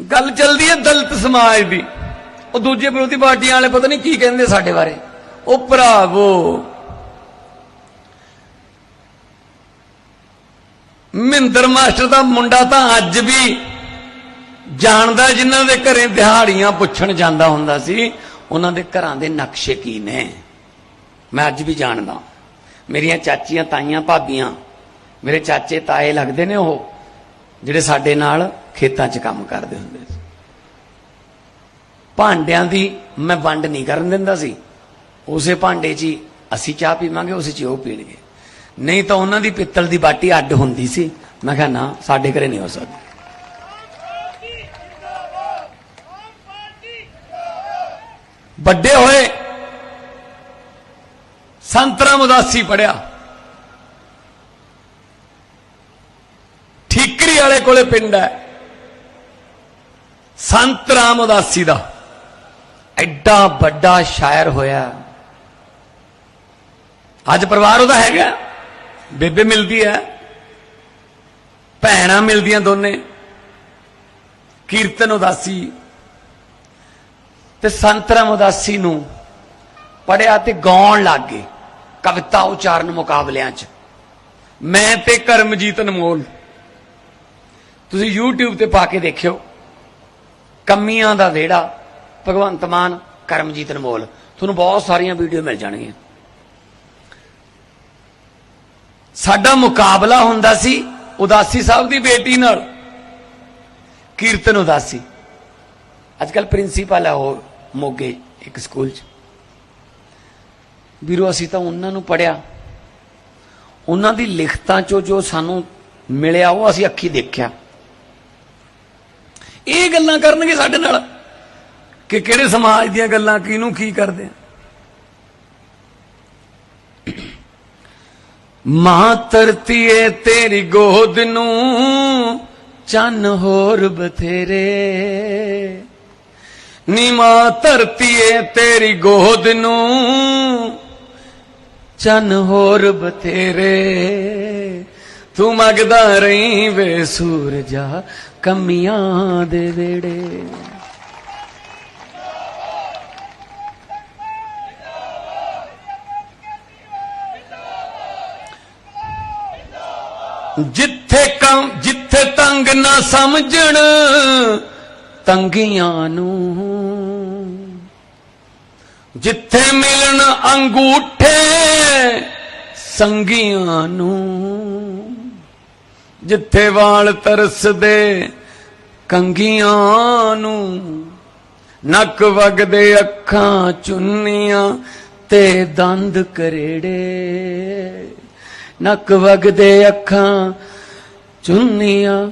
ਗੱਲ ਚੱਲਦੀ ਹੈ ਦਲਿਤ ਸਮਾਜ ਦੀ। ਉਹ ਦੂਜੇ ਵਿਰੋਧੀ ਪਾਰਟੀਆਂ ਵਾਲੇ ਪਤਾ ਨਹੀਂ ਕੀ ਕਹਿੰਦੇ ਸਾਡੇ ਬਾਰੇ। ਉਹ ਭਰਾਵੋ, ਮਹਿੰਦਰ ਮਾਸਟਰ ਦਾ ਮੁੰਡਾ ਤਾਂ ਅੱਜ ਵੀ ਜਾਣਦਾ ਜਿਨ੍ਹਾਂ ਦੇ ਘਰੇ ਦਿਹਾੜੀਆਂ ਪੁੱਛਣ ਜਾਂਦਾ ਹੁੰਦਾ ਸੀ, ਉਹਨਾਂ ਦੇ ਘਰਾਂ ਦੇ ਨਕਸ਼ੇ ਕੀ ਨੇ? ਮੈਂ ਅੱਜ ਵੀ ਜਾਣਦਾ। ਮੇਰੀਆਂ ਚਾਚੀਆਂ, ਤਾਈਆਂ, ਭਾਬੀਆਂ, ਮੇਰੇ ਚਾਚੇ, ਤਾਏ ਲੱਗਦੇ ਨੇ ਉਹ, ਜਿਹੜੇ ਸਾਡੇ ਨਾਲ ਖੇਤਾਂ 'ਚ ਕੰਮ ਕਰਦੇ ਹੁੰਦੇ ਸੀ। ਭਾਂਡਿਆਂ ਦੀ ਮੈਂ ਵੰਡ ਨਹੀਂ ਕਰਨ ਦਿੰਦਾ ਸੀ। ਉਸੇ ਭਾਂਡੇ 'ਚ ਹੀ ਅਸੀਂ ਚਾਹ ਪੀਵਾਂਗੇ, ਉਸੇ 'ਚ ਉਹ ਪੀਣਗੇ। ਨਹੀਂ ਤਾਂ ਉਹਨਾਂ ਦੀ ਪਿੱਤਲ ਦੀ ਬਾਟੀ ਅੱਡ ਹੁੰਦੀ ਸੀ। ਮੈਂ ਕਿਹਾ, ਨਾ, ਸਾਡੇ ਘਰੇ ਨਹੀਂ ਹੋ ਸਕਦਾ। ਵੱਡੇ ਹੋਏ, ਸੰਤਰਾ ਉਦਾਸੀ ਪੜਿਆ। ਠੀਕਰੀ ਵਾਲੇ ਕੋਲੇ ਪਿੰਡ ਹੈ। ਸੰਤ ਰਾਮ ਉਦਾਸੀ ਦਾ ਐਡਾ ਵੱਡਾ ਸ਼ਾਇਰ ਹੋਇਆ। ਅੱਜ ਪਰਿਵਾਰ ਉਹਦਾ ਹੈਗਾ। ਬੇਬੇ ਮਿਲਦੀ ਹੈ। ਭੈਣਾਂ ਮਿਲਦੀਆਂ ਦੋਨੇ। ਕੀਰਤਨ ਉਦਾਸੀ। ਤੇ ਸੰਤ ਰਾਮ ਉਦਾਸੀ ਨੂੰ ਪੜਿਆ ਤੇ ਗਾਉਣ ਲੱਗ ਗਏ ਕਵਿਤਾ ਉਚਾਰਨ ਮੁਕਾਬਲਿਆਂ 'ਚ। ਮੈਂ ਤੇ ਕਰਮਜੀਤ ਅਨਮੋਲ। ਤੁਸੀਂ YouTube ਤੇ ਪਾ ਕੇ ਦੇਖਿਓ। ਕੰਮੀਆਂ ਦਾ ਵਿਹੜਾ, ਭਗਵੰਤ ਮਾਨ, ਕਰਮਜੀਤ ਅਨਮੋਲ। ਤੁਹਾਨੂੰ ਬਹੁਤ ਸਾਰੀਆਂ ਵੀਡੀਓ ਮਿਲ ਜਾਣਗੀਆਂ। ਸਾਡਾ ਮੁਕਾਬਲਾ ਹੁੰਦਾ ਸੀ ਉਦਾਸੀ ਸਾਹਿਬ ਦੀ ਬੇਟੀ ਨਾਲ, ਕੀਰਤਨ ਉਦਾਸੀ। ਅੱਜ ਕੱਲ ਪ੍ਰਿੰਸੀਪਲ ਹੈ ਉਹ, ਮੋਗੇ, ਇੱਕ ਸਕੂਲ 'ਚ। ਵੀਰੋ, ਅਸੀਂ ਤਾਂ ਉਹਨਾਂ ਨੂੰ ਪੜਿਆ ਉਹਨਾਂ ਦੀ ਲਿਖਤਾਂ 'ਚੋਂ ਜੋ ਸਾਨੂੰ ਮਿਲਿਆ, ਉਹ ਅਸੀਂ ਅੱਖੀ ਦੇਖਿਆ। ਇਹ ਗੱਲਾਂ ਕਰਨਗੇ ਸਾਡੇ ਨਾਲ ਕਿ ਕਿਹੜੇ ਸਮਾਜ ਦੀਆਂ ਗੱਲਾਂ, ਕਿਹਨੂੰ ਕੀ ਕਰਦੇ ਆ। ਮਾਂ ਧਰਤੀਏ ਤੇਰੀ ਗੋਦ ਨੂੰ ਚੰਨ ਹੋਰ ਬਥੇਰੇ। ਨੀ ਮਾਂ ਧਰਤੀਏ ਤੇਰੀ ਗੋਦ ਨੂੰ ਚੰਨ ਹੋਰ ਬਥੇਰੇ। ਤੂੰ ਮੰਗਦਾ ਰਹੀ ਵੇ ਸੂਰਜਾ ਕਮੀਆਂ ਦੇ ਵੇੜੇ ਜਿੱਥੇ ਕੰਮ ਜਿੱਥੇ ਤੰਗ ਨਾ ਸਮਝਣ, ਤੰਗੀਆਂ ਨੂੰ। ਜਿੱਥੇ ਮਿਲਣ ਅੰਗੂਠੇ, ਸੰਗੀਆਂ ਨੂੰ। ਜਿੱਥੇ ਵਾਲ ਤਰਸਦੇ ਕੰਗੀਆਂ ਨੂੰ, ਨੱਕ ਵਗਦੇ ਅੱਖਾਂ ਚੁੰਨੀਆਂ ਤੇ ਦੰਦ ਕਰੇੜੇ। ਨੱਕ ਵਗਦੇ ਅੱਖਾਂ ਚੁੰਨੀਆਂ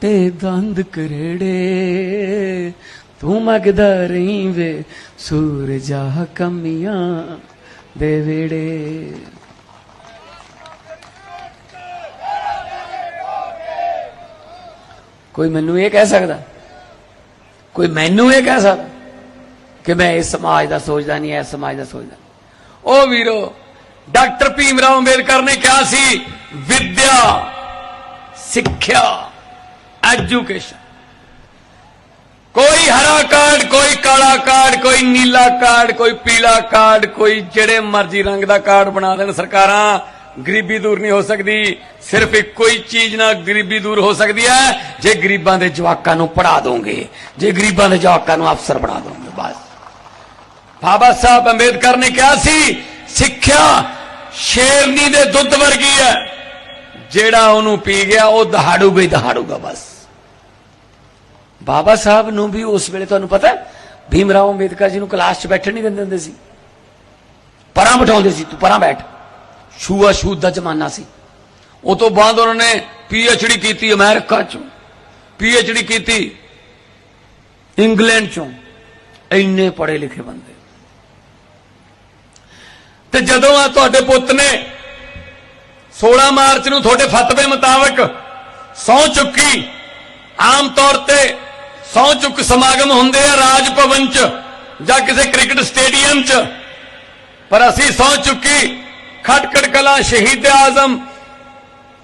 ਤੇ ਦੰਦ ਕਰੇੜੇ। ਤੂੰ ਮਗਦਾ ਰਹੀ ਵੇ ਸੂਰਜਾ ਕਮੀਆਂ ਦੇ ਵੇੜੇ ਕੋਈ ਮੈਨੂੰ ਇਹ ਕਹਿ ਸਕਦਾ? ਕੋਈ ਮੈਨੂੰ ਇਹ ਕਹਿ ਸਕਦਾ ਕਿ ਮੈਂ ਇਸ ਸਮਾਜ ਦਾ ਸੋਚਦਾ ਨਹੀਂ, ਇਸ ਸਮਾਜ ਦਾ ਸੋਚਦਾ ਉਹ ਵੀਰੋ, ਡਾਕਟਰ ਭੀਮ ਰਾਓ ਅੰਬੇਦਕਰ ਨੇ ਕਿਹਾ ਸੀ, ਵਿਦਿਆ, ਸਿੱਖਿਆ, ਐਜੂਕੇਸ਼ਨ। ਕੋਈ ਹਰਾ ਕਾਰਡ, ਕੋਈ ਕਾਲਾ ਕਾਰਡ, ਕੋਈ ਨੀਲਾ ਕਾਰਡ, ਕੋਈ ਪੀਲਾ ਕਾਰਡ, ਕੋਈ ਜਿਹੜੇ ਮਰਜ਼ੀ ਰੰਗ ਦਾ ਕਾਰਡ ਬਣਾ ਦੇਣ ਸਰਕਾਰਾਂ ਗਰੀਬੀ ਦੂਰ ਨਹੀਂ ਹੋ ਸਕਦੀ। ਸਿਰਫ ਇੱਕੋ ਹੀ ਚੀਜ਼ ਨਾਲ ਗਰੀਬੀ ਦੂਰ ਹੋ ਸਕਦੀ ਹੈ। ਜੇ ਗਰੀਬਾਂ ਦੇ ਜਵਾਕਾਂ ਨੂੰ ਪੜਾ ਦੋਗੇ ਜੇ ਗਰੀਬਾਂ ਦੇ ਜਵਾਕਾਂ ਨੂੰ ਅਫਸਰ ਬਣਾ ਦੋਗੇ ਬਸ। ਬਾਬਾ ਸਾਹਿਬ ਅੰਬੇਦਕਰ ਨੇ ਕਿਹਾ ਸੀ ਸਿੱਖਿਆ ਸ਼ੇਰਨੀ ਦੇ ਦੁੱਧ ਵਰਗੀ ਹੈ। ਜਿਹੜਾ ਉਹਨੂੰ ਪੀ ਗਿਆ ਉਹ ਦਹਾੜੂਗਾ ਹੀ ਦਹਾੜੂਗਾ ਬਸ। ਬਾਬਾ ਸਾਹਿਬ ਨੂੰ ਵੀ ਉਸ ਵੇਲੇ ਤੁਹਾਨੂੰ ਪਤਾ ਹੈ, ਭੀਮ ਰਾਓ ਅੰਬੇਦਕਰ ਜੀ ਨੂੰ ਕਲਾਸ 'ਚ ਬੈਠਣ ਨਹੀਂ ਦਿੰਦੇ ਹੁੰਦੇ ਸੀ। ਪਰਾਂ ਬਿਠਾਉਂਦੇ ਸੀ ਤੂੰ ਪਰਾਂ ਬੈਠ। ਛੂਆ ਛੂਤ ਦਾ ਜ਼ਮਾਨਾ ਸੀ। ਉਹ ਤੋਂ ਬਾਅਦ ਉਹਨਾਂ ਨੇ ਪੀ ਐਚ ਡੀ ਕੀਤੀ ਅਮਰੀਕਾ 'ਚੋਂ। ਪੀ ਐਚ ਡੀ ਕੀਤੀ ਇੰਗਲੈਂਡ 'ਚੋਂ। ਇੰਨੇ ਪੜੇ ਲਿਖੇ ਬੰਦੇ। ਤੇ ਜਦੋਂ ਆ ਤੁਹਾਡੇ ਪੁੱਤ ਨੇ 16 ਮਾਰਚ ਨੂੰ ਤੁਹਾਡੇ ਫਤਵੇ ਮੁਤਾਬਕ ਸੌ ਚੁੱਕੀ, ਆਮ ਤੌਰ ਤੇ ਸੌ ਚੁੱਕ ਸਮਾਗਮ ਹੁੰਦੇ ਆ ਰਾਜ ਭਵਨ ਚ ਜਾਂ ਕਿਸੇ ਕ੍ਰਿਕਟ ਸਟੇਡੀਅਮ ਚ, ਪਰ ਅਸੀਂ ਸੌ ਚੁੱਕੀ ਖਟਕੜ ਕਲਾ ਸ਼ਹੀਦ ਆਜ਼ਮ,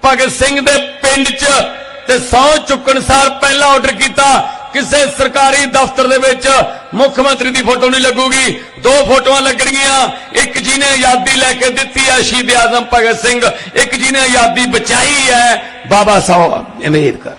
ਭਗਤ ਸਿੰਘ ਦੇ ਪਿੰਡ ਚ ਤੇ ਸੌ ਚੁੱਕਣ ਸਾਰ ਪਹਿਲਾ ਆਰਡਰ ਕੀਤਾ, ਕਿਸੇ ਸਰਕਾਰੀ ਦਫ਼ਤਰ ਦੇ ਵਿੱਚ ਮੁੱਖ ਮੰਤਰੀ ਦੀ ਫੋਟੋ ਨਹੀਂ ਲੱਗੂਗੀ। ਦੋ ਫੋਟੋਆਂ ਲੱਗਣਗੀਆਂ, ਇੱਕ ਜਿਹਨੇ ਆਜ਼ਾਦੀ ਲੈ ਕੇ ਦਿੱਤੀ ਹੈ ਸ਼ਹੀਦ ਆਜ਼ਮ ਭਗਤ ਸਿੰਘ, ਇੱਕ ਜਿਹਨੇ ਆਜ਼ਾਦੀ ਬਚਾਈ ਹੈ, ਬਾਬਾ ਸਾਹਿਬ ਅੰਬੇਦਕਰ